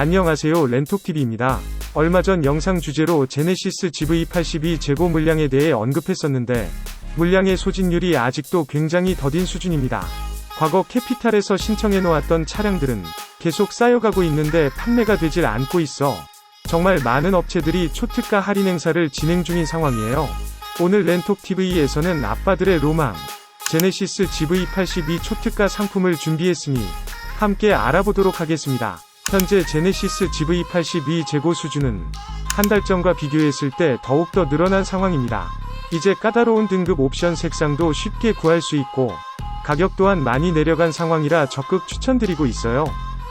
안녕하세요 렌톡TV입니다. 얼마 전 영상 주제로 제네시스 GV82 재고 물량에 대해 언급했었는데 물량의 소진율이 아직도 굉장히 더딘 수준입니다. 과거 캐피탈에서 신청해 놓았던 차량들은 계속 쌓여가고 있는데 판매가 되질 않고 있어 정말 많은 업체들이 초특가 할인 행사를 진행 중인 상황이에요. 오늘 렌톡TV에서는 아빠들의 로망 제네시스 GV82 초특가 상품을 준비했으니 함께 알아보도록 하겠습니다. 현재 제네시스 GV82 재고 수준은 한 달 전과 비교했을 때 더욱더 늘어난 상황입니다. 이제 까다로운 등급 옵션 색상도 쉽게 구할 수 있고 가격 또한 많이 내려간 상황이라 적극 추천드리고 있어요.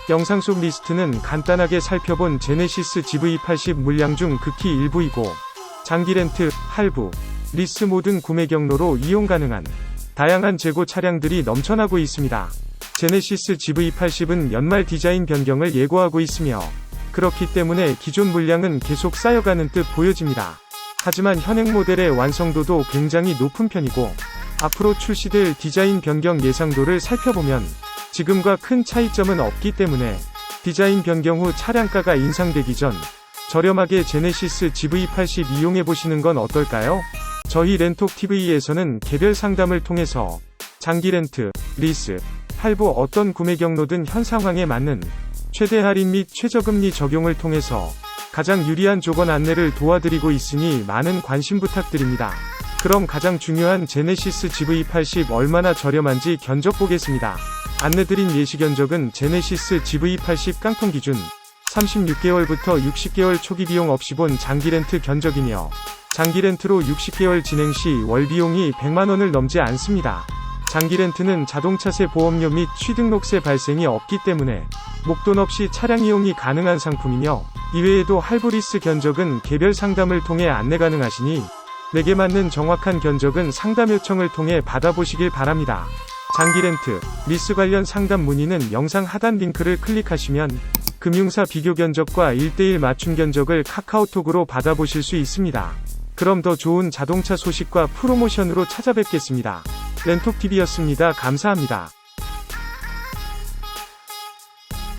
영상 속 리스트는 간단하게 살펴본 제네시스 GV80 물량 중 극히 일부이고 장기 렌트, 할부, 리스 모든 구매 경로로 이용 가능한 다양한 재고 차량들이 넘쳐나고 있습니다. 제네시스 GV80은 연말 디자인 변경을 예고하고 있으며 그렇기 때문에 기존 물량은 계속 쌓여가는 뜻 보여집니다. 하지만 현행 모델의 완성도도 굉장히 높은 편이고 앞으로 출시될 디자인 변경 예상도를 살펴보면 지금과 큰 차이점은 없기 때문에 디자인 변경 후 차량가가 인상되기 전 저렴하게 제네시스 GV80 이용해 보시는 건 어떨까요? 저희 렌톡 TV에서는 개별 상담을 통해서 장기 렌트, 리스, 할부 어떤 구매 경로든 현 상황에 맞는 최대 할인 및 최저금리 적용을 통해서 가장 유리한 조건 안내를 도와드리고 있으니 많은 관심 부탁드립니다. 그럼 가장 중요한 제네시스 GV80 얼마나 저렴한지 견적 보겠습니다. 안내드린 예시 견적은 제네시스 GV80 깡통 기준 36개월부터 60개월 초기 비용 없이 본 장기 렌트 견적이며 장기 렌트로 60개월 진행 시 월 비용이 100만원을 넘지 않습니다. 장기 렌트는 자동차세 보험료 및 취등록세 발생이 없기 때문에 목돈 없이 차량 이용이 가능한 상품이며 이외에도 할부리스 견적은 개별 상담을 통해 안내 가능하시니 내게 맞는 정확한 견적은 상담 요청을 통해 받아보시길 바랍니다. 장기 렌트, 리스 관련 상담 문의는 영상 하단 링크를 클릭하시면 금융사 비교 견적과 1대1 맞춤 견적을 카카오톡으로 받아보실 수 있습니다. 그럼 더 좋은 자동차 소식과 프로모션으로 찾아뵙겠습니다. 렌톡TV였습니다. 감사합니다.